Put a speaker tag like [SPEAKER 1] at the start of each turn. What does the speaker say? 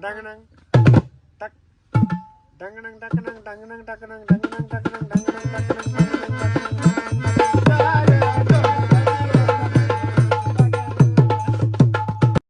[SPEAKER 1] dangenang. Tak. Dangenang dangenang dangenang dangenang dangenang dangenang dangenang dangenang